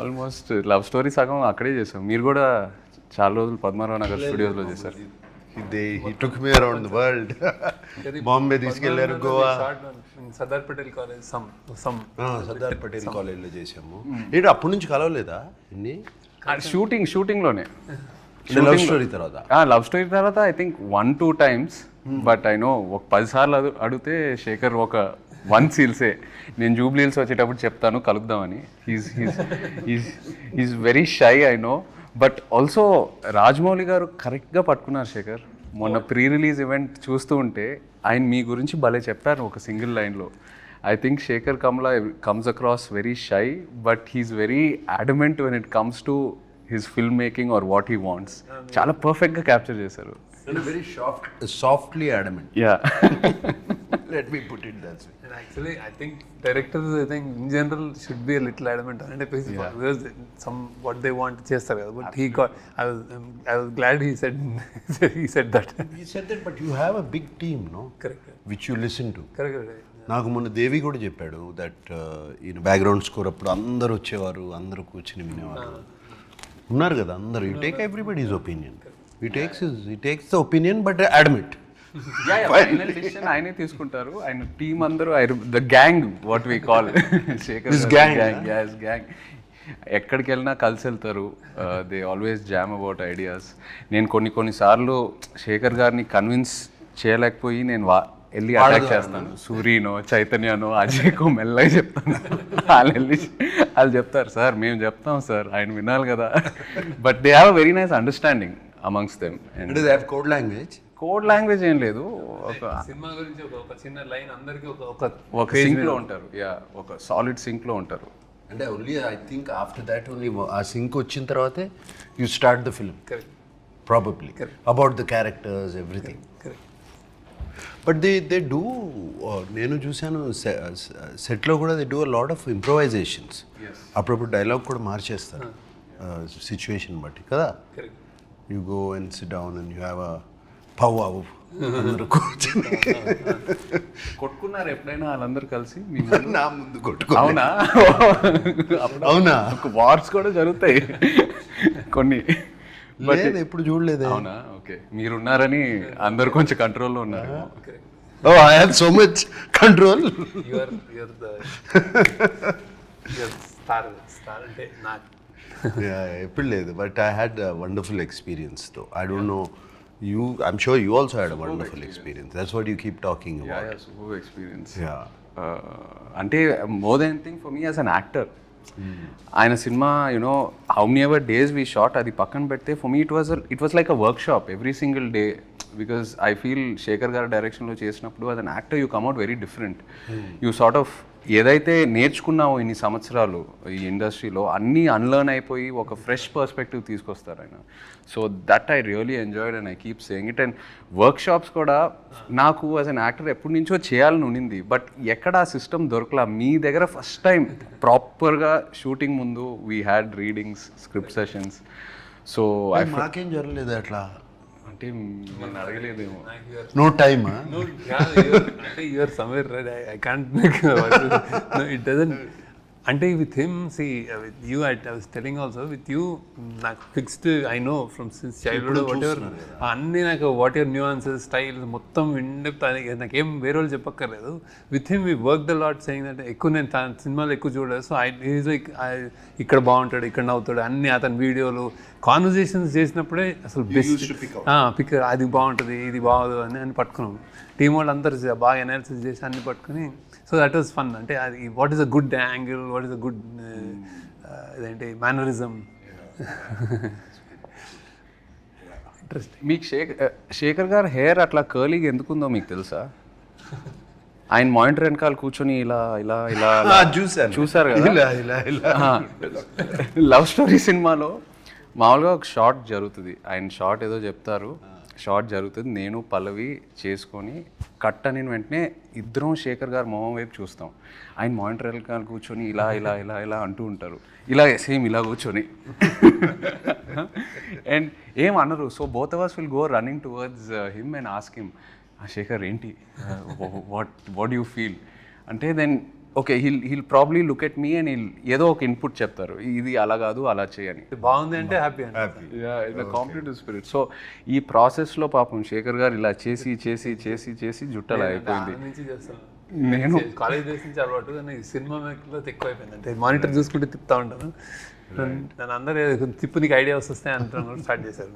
Almost love story సగం అక్కడే చేసాం. మీరు కూడా చాలా రోజులు పద్మారావు నగర్ స్టూడియోస్లో చేశారు. They he took me around the world Bombay తీసుకెళ్ళారు Goa Sardar Patel college some some ఆ, సర్దార్ పటేల్ కాలేజ్లో చేసాము ఏంటి అప్పటి నుంచి కలవలేదా ఇన్ని? షూటింగ్ షూటింగ్లోనే లవ్ స్టోరీ తర్వాత? లవ్ స్టోరీ తర్వాత I think one two times but I know ఒక పది సార్లు అడు- అడిగితే శేఖర్ ఒక వన్ సీల్సే నేను జూబ్లీ హిల్స్ వచ్చేటప్పుడు చెప్తాను కలుద్దామని. He's he's is very shy I know but also Rajamouli garu కరెక్ట్గా పట్టుకున్నారు శేఖర్. మొన్న ప్రీ రిలీజ్ ఈవెంట్ చూస్తూ ఉంటే ఆయన మీ గురించి భలే చెప్పారు ఒక సింగిల్ లైన్లో. I think Sekhar Kammula comes across very shy but he's very adamant when it comes to his film making or what he wants చాలా పర్ఫెక్ట్గా క్యాప్చర్ చేశారు. Very soft softly adamant yeah let me put it that's actually I think directors I think in general should be little adamant అని some what they want చేస్తారు కదా. But he got I was glad he said he said that he said that but you have a big team no correct which you listen to correct నాకు మొన్న దేవి కూడా చెప్పాడు that ఈయన background score అప్పుడు అందరు వచ్చేవారు అందరు కూర్చుని వినేవారు. ఉన్నారు కదా అందరు. You take everybody is opinion he takes he takes the opinion but admit final decision ఆయనే తీసుకుంటారు. ఆయన టీం అందరూ the gang what we call Sekhar gang gang ఎక్కడికి వెళ్ళినా కలిసి వెళ్తారు. They always jam about ideas నేను కొన్ని కొన్ని సార్లు శేఖర్ గారిని కన్విన్స్ చేయలేకపోయి నేను వా వెళ్ళి అటాక్ చేస్తాను. సూర్యనో చైతన్యనో అజయ్కో మెల్లగా చెప్తాను. వాళ్ళు వెళ్ళి వాళ్ళు చెప్తారు సార్ మేము చెప్తాం సార్. ఆయన వినాలి కదా. But they have very nice understanding amongst them and code language code language ఏం లేదు. ఒక సినిమా గురించి ఒక ఒక చిన్న లైన్ అందరికి ఒక ఒక ఒక సింక్లో ఉంటారు. యా ఒక సాలిడ్ సింక్లో ఉంటారు. అంటే only I think after that only ఆ సింక్ వచ్చిన తర్వాతే you start the film probably about the characters everything but they they do నేను చూశాను సెట్లో కూడా they do a lot of improvisations అప్పుడప్పుడు డైలాగ్ కూడా మార్చేస్తారు. సిచ్యువేషన్ బట్టి కదా? You go and sit down and you have a powwow అందరూ కూర్చొని. కొట్టుకున్నారు ఎప్పుడైనా వాళ్ళందరూ కలిసి? మీ ముందు? నా ముందు కొట్టుకో అవునా? అవునా? వార్స్ కూడా జరుగుతాయి. కొన్ని. లేదు ఎప్పుడు చూడలేదే. అవునా? ఓకే. మీరున్నారని అందరు కొంచెం కంట్రోల్లో ఉన్నారు. ఓ I have so much control you are star star అంటే నాకు. ఎప్పుడు లేదు. బట్ ఐ హ్యాడ్ వండర్ఫుల్ ఎక్స్పీరియన్స్తో I don't know you I'm sure you also had wonderful experience that's what you keep talking about super experience yeah అంటే more than thing for me as an actor ఆయన cinema you know how many ever days we shot అది పక్కన పెడితే for me it was it was like a workshop every single day because I feel Sekhar గారి డైరెక్షన్లో చేసినప్పుడు as an actor you come out very different you sort of ఏదైతే నేర్చుకున్నావో ఇన్ని సంవత్సరాలు ఈ ఇండస్ట్రీలో అన్నీ అన్లర్న్ అయిపోయి ఒక ఫ్రెష్ పర్స్పెక్టివ్ తీసుకొస్తారు ఆయన. So that I really enjoyed and I keep saying it and workshops కూడా నాకు యాజ్ అన్ యాక్టర్ ఎప్పటి నుంచో చేయాలని ఉండింది బట్ ఎక్కడ ఆ సిస్టమ్ దొరకలా? మీ దగ్గర ఫస్ట్ టైం ప్రాపర్గా షూటింగ్ ముందు we had readings script sessions so I మాకేం జరగలేదు అట్లా. అంటే మిమ్మల్ని అడగలేదేమో. నో టైమ్ అంటే you are somewhere I can't it doesn't అంటే with him see with you I I was telling also with you నాకు fixed I know from since childhood whatever అన్నీ నాకు whatever nuances style in depth in-depth నాకేం వేరే వాళ్ళు చెప్పక్కర్లేదు. With him we work the lot saying అంటే ఎక్కువ నేను తన సినిమాలు ఎక్కువ చూడలేదు. సో ఐ ఈజ్ లైక్ ఇక్కడ బాగుంటాడు ఇక్కడ నవ్వుతాడు అన్ని అతని వీడియోలు కాన్వర్జేషన్స్ చేసినప్పుడే అసలు బెస్ట్ పిక్ అది బాగుంటుంది ఇది బాగోదు అని అని పట్టుకున్నాం. టీం వాళ్ళు అందరు బాగా అనాలిసిస్ చేసి అన్ని పట్టుకుని సో దట్ వాస్ ఫన్ అంటే అది what is a good angle what is a good ఇదేంటి మేనరిజం. ఇంట్రెస్ట్ మీకు శేఖర్ శేఖర్ గారు హెయిర్ అట్లా కర్లీగా ఎందుకుందో మీకు తెలుసా? ఆయన మానిటర్ వెనకాల కూర్చొని ఇలా ఇలా ఇలా చూసారు కదా? ఇలా ఇలా ఇలా. లవ్ స్టోరీ సినిమాలో మామూలుగా ఒక షార్ట్ జరుగుతుంది. ఆయన షార్ట్ ఏదో చెప్తారు. షార్ట్ జరుగుతుంది. నేను పల్లవి చేసుకొని కట్ అని వెంటనే ఇద్దరం శేఖర్ గారు మొహం వైపు చూస్తాం. ఆయన మానిటర్ వెనకాల కూర్చొని ఇలా ఇలా ఇలా ఇలా అంటూ ఉంటారు. ఇలా సేమ్ ఇలా కూర్చొని. అండ్ ఏం అనరు. So both ours will go running towards him and ask him Sekhar ఏంటి? వాట్ వాట్ యూ ఫీల్ అంటే then okay he'll he'll probably look at me and ఏదో ఒక ఇన్పుట్ చెప్తారు. ఇది అలా కాదు అలా చేయని. బాగుంది అంటే హ్యాపీ కాంపిటేటివ్ స్పిరిట్ సో ఈ ప్రాసెస్లో పాపం శేఖర్ గారు ఇలా చేసి చేసి చేసి చేసి జుట్టలా అయిపోయింది. నేను కాలేజ్ డేస్ నుంచి అలవాటు సినిమా మేకర్లో ఎక్కువ అయిపోయింది. అంటే మానిటర్ చూసుకుంటే తిప్పుతా ఉంటాను. నన్ను అందరూ తిప్పు నీకు ఐడియా వస్తే అంటున్నారు స్టార్ట్ చేశారు